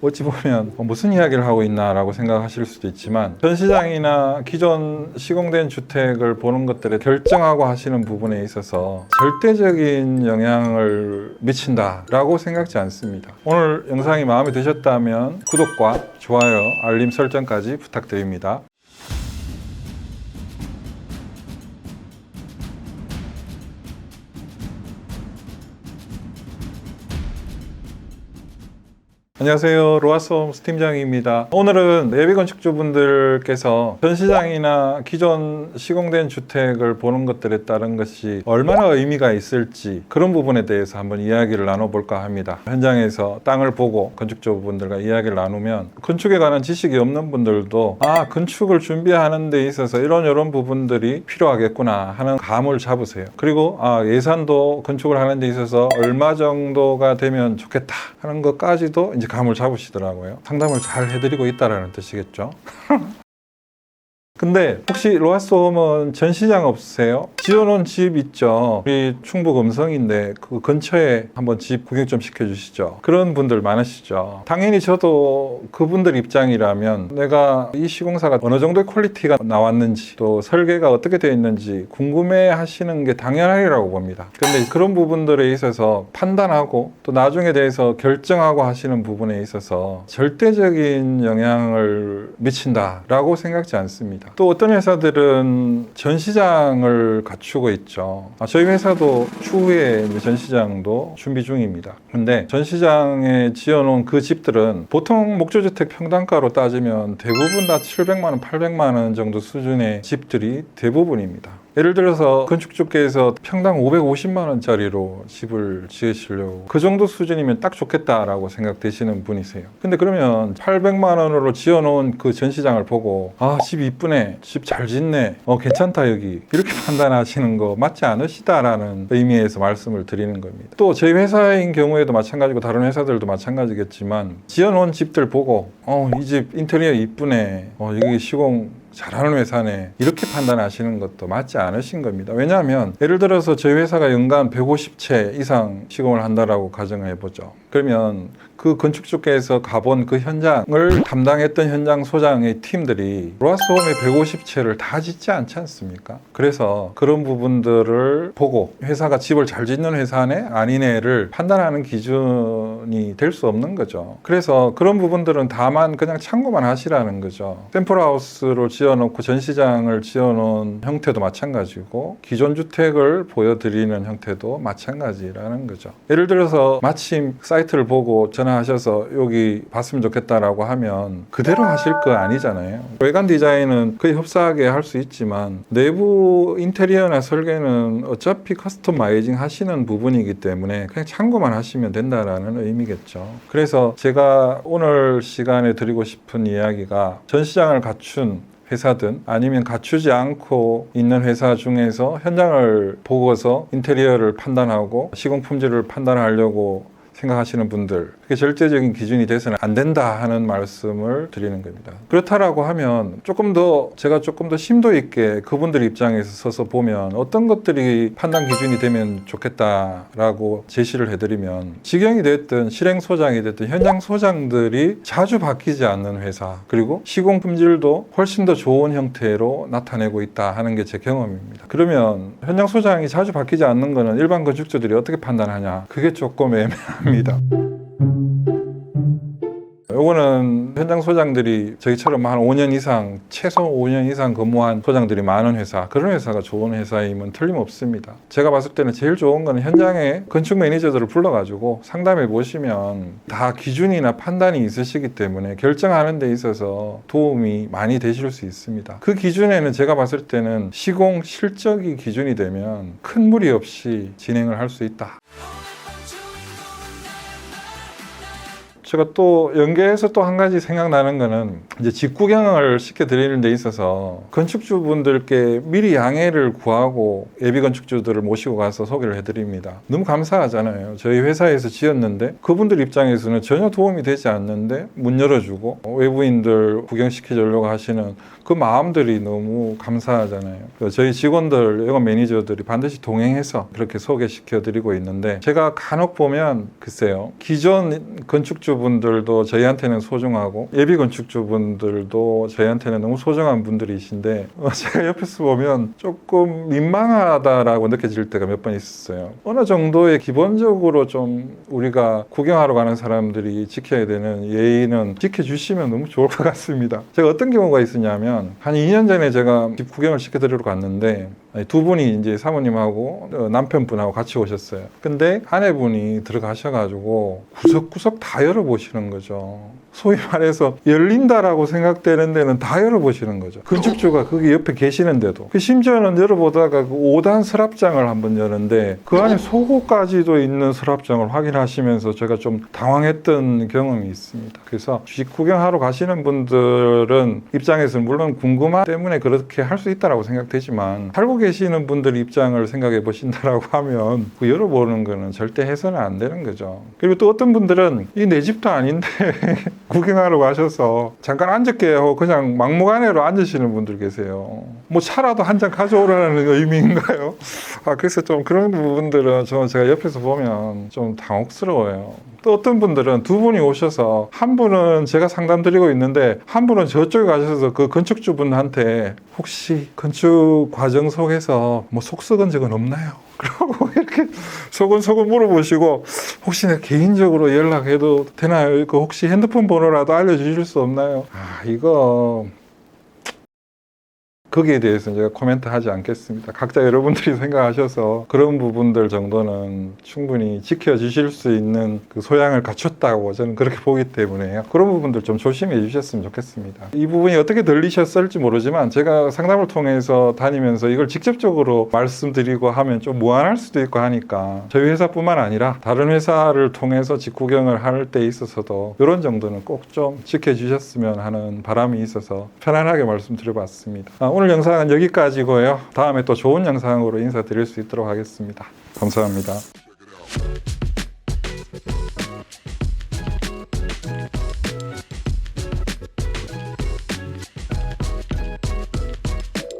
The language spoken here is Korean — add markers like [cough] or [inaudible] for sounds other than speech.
어찌 보면 뭐 무슨 이야기를 하고 있나라고 생각하실 수도 있지만 전 시장이나 기존 시공된 주택을 보는 것들에 결정하고 하시는 부분에 있어서 절대적인 영향을 미친다라고 생각지 않습니다. 오늘 영상이 마음에 드셨다면 구독과 좋아요, 알림 설정까지 부탁드립니다. 안녕하세요. 로아스홈스 팀장입니다. 오늘은 예비 건축주분들께서 전 시장이나 기존 시공된 주택을 보는 것들에 따른 것이 얼마나 의미가 있을지 그런 부분에 대해서 한번 이야기를 나눠볼까 합니다. 현장에서 땅을 보고 건축주분들과 이야기를 나누면 건축에 관한 지식이 없는 분들도 아, 건축을 준비하는 데 있어서 이런 이런 부분들이 필요하겠구나 하는 감을 잡으세요. 그리고 아, 예산도 건축을 하는 데 있어서 얼마 정도가 되면 좋겠다 하는 것까지도 이제 감을 잡으시더라고요. 상담을 잘 해드리고 있다라는 뜻이겠죠. [laughs] 근데 혹시 로아스홈은 전시장 없으세요? 지어놓은 집 있죠. 우리 충북 음성인데 그 근처에 한번 집 구경 좀 시켜주시죠. 그런 분들 많으시죠. 당연히 저도 그분들 입장이라면 내가 이 시공사가 어느 정도의 퀄리티가 나왔는지 또 설계가 어떻게 되어 있는지 궁금해 하시는 게 당연하리라고 봅니다. 근데 그런 부분들에 있어서 판단하고 또 나중에 대해서 결정하고 하시는 부분에 있어서 절대적인 영향을 미친다라고 생각지 않습니다. 또 어떤 회사들은 전시장을 갖추고 있죠. 아, 저희 회사도 추후에 전시장도 준비 중입니다. 근데 전시장에 지어놓은 그 집들은 보통 목조주택 평당가로 따지면 대부분 다 700만 원, 800만 원 정도 수준의 집들이 대부분입니다. 예를 들어서 건축주께서 평당 550만 원짜리로 집을 지으시려고 그 정도 수준이면 딱 좋겠다라고 생각되시는 분이세요. 근데 그러면 800만 원으로 지어놓은 그 전시장을 보고 아 집 이쁘네, 집 잘 짓네, 어 괜찮다 여기 이렇게 [laughs] 판단하시는 거 맞지 않으시다라는 의미에서 말씀을 드리는 겁니다. 또 저희 회사인 경우에도 마찬가지고 다른 회사들도 마찬가지겠지만 지어놓은 집들 보고 어 이 집 인테리어 이쁘네, 어 여기 시공 잘하는 회사네 이렇게 판단하시는 것도 맞지 않으신 겁니다. 왜냐하면 예를 들어서 저희 회사가 연간 150채 이상 시공을 한다라고 가정해 보죠. 그러면 그 건축주께서 가본 그 현장을 담당했던 현장 소장의 팀들이 로아스홈의 150채를 다 짓지 않지 않습니까? 그래서 그런 부분들을 보고 회사가 집을 잘 짓는 회사네 아니네를 판단하는 기준이 될 수 없는 거죠. 그래서 그런 부분들은 다만 그냥 참고만 하시라는 거죠. 샘플하우스로 지어놓고 전시장을 지어놓은 형태도 마찬가지고 기존 주택을 보여드리는 형태도 마찬가지라는 거죠. 예를 들어서 마침 사이트를 보고 전화하셔서 여기 봤으면 좋겠다라고 하면 그대로 하실 거 아니잖아요. 외관 디자인은 거의 흡사하게 할 수 있지만 내부 인테리어나 설계는 어차피 커스터마이징 하시는 부분이기 때문에 그냥 참고만 하시면 된다라는 의미겠죠. 그래서 제가 오늘 시간에 드리고 싶은 이야기가 전시장을 갖춘 회사든 아니면 갖추지 않고 있는 회사 중에서 현장을 보고서 인테리어를 판단하고 시공 품질을 판단하려고 생각하시는 분들 그게 절대적인 기준이 돼서는 안 된다 하는 말씀을 드리는 겁니다. 그렇다라고 하면 조금 더 제가 조금 더 심도 있게 그분들 입장에서 서서 보면 어떤 것들이 판단 기준이 되면 좋겠다라고 제시를 해드리면 직영이 됐든 실행 소장이 됐든 현장 소장들이 자주 바뀌지 않는 회사 그리고 시공 품질도 훨씬 더 좋은 형태로 나타내고 있다 하는 게 제 경험입니다. 그러면 현장 소장이 자주 바뀌지 않는 거는 일반 건축주들이 어떻게 판단하냐? 그게 조금 애매합니다. 요거는 현장 소장들이 저희처럼 한 5년 이상, 최소 5년 이상 근무한 소장들이 많은 회사, 그런 회사가 좋은 회사임은 틀림없습니다. 제가 봤을 때는 제일 좋은 거는 현장에 건축 매니저들을 불러가지고 상담해 보시면 다 기준이나 판단이 있으시기 때문에 결정하는 데 있어서 도움이 많이 되실 수 있습니다. 그 기준에는 제가 봤을 때는 시공 실적이 기준이 되면 큰 무리 없이 진행을 할 수 있다. 제가 또 연계해서 또 한 가지 생각나는 거는 이제 직구경을 시켜드리는 데 있어서 건축주분들께 미리 양해를 구하고 예비 건축주들을 모시고 가서 소개를 해드립니다. 너무 감사하잖아요. 저희 회사에서 지었는데 그분들 입장에서는 전혀 도움이 되지 않는데 문 열어주고 외부인들 구경시켜주려고 하시는 그 마음들이 너무 감사하잖아요. 그래서 저희 직원들, 영업 매니저들이 반드시 동행해서 그렇게 소개시켜드리고 있는데 제가 간혹 보면 글쎄요. 기존 건축주 건축주분들도 저희한테는 소중하고 예비 건축주분들도 저희한테는 너무 소중한 분들이신데 어, 제가 옆에서 보면 조금 민망하다라고 느껴질 때가 몇 번 있었어요. 어느 정도의 기본적으로 좀 우리가 구경하러 가는 사람들이 지켜야 되는 예의는 지켜주시면 너무 좋을 것 같습니다. 제가 어떤 경우가 있었냐면 한 2년 전에 제가 집 구경을 시켜드리러 갔는데 두 분이 이제 사모님하고 어, 남편분하고 같이 오셨어요. 근데 아내분이 들어가셔가지고 구석구석 다 열어보시는 거죠. 소위 말해서 열린다라고 생각되는 데는 다 열어보시는 거죠. 건축주가 거기 옆에 계시는데도. 그 심지어는 열어보다가 그 5단 서랍장을 한번 여는데 그 안에 속옷까지도 있는 서랍장을 확인하시면서 제가 좀 당황했던 경험이 있습니다. 그래서 집 구경하러 가시는 분들은 입장에서는 물론 궁금함 때문에 그렇게 할 수 있다라고 생각되지만 살고 계시는 분들 입장을 생각해 보신다라고 [laughs] 하면 그 열어보는 거는 절대 해서는 안 되는 거죠. 그리고 또 어떤 분들은 이 내 집도 아닌데 [laughs] 구경하러 가셔서 잠깐 앉을게요 그냥 막무가내로 앉으시는 분들 계세요. 뭐 차라도 한 잔 가져오라는 의미인가요? 아 그래서 좀 그런 부분들은 저는 제가 옆에서 보면 좀 당혹스러워요. 또 어떤 분들은 두 분이 오셔서 한 분은 제가 상담 드리고 있는데 한 분은 저쪽에 가셔서 그 건축주분한테 혹시 건축 과정 속에서 뭐 속 썩은 적은 없나요? [laughs] 그러고 이렇게 소근소근 물어보시고 혹시 내가 개인적으로 연락해도 되나요? 그 혹시 핸드폰 번호라도 알려주실 수 없나요? 아 이거 거기에 대해서는 제가 코멘트 하지 않겠습니다. 각자 여러분들이 생각하셔서 그런 부분들 정도는 충분히 지켜주실 수 있는 그 소양을 갖췄다고 저는 그렇게 보기 때문에요. 그런 부분들 좀 조심해 주셨으면 좋겠습니다. 이 부분이 어떻게 들리셨을지 모르지만 제가 상담을 통해서 다니면서 이걸 직접적으로 말씀드리고 하면 좀 무안할 수도 있고 하니까 저희 회사뿐만 아니라 다른 회사를 통해서 직구경을 할 때 있어서도 이런 정도는 꼭 좀 지켜주셨으면 하는 바람이 있어서 편안하게 말씀드려봤습니다. 아, 오늘 영상은 여기까지고요. 다음에 또 좋은 영상으로 인사드릴 수 있도록 하겠습니다. 감사합니다.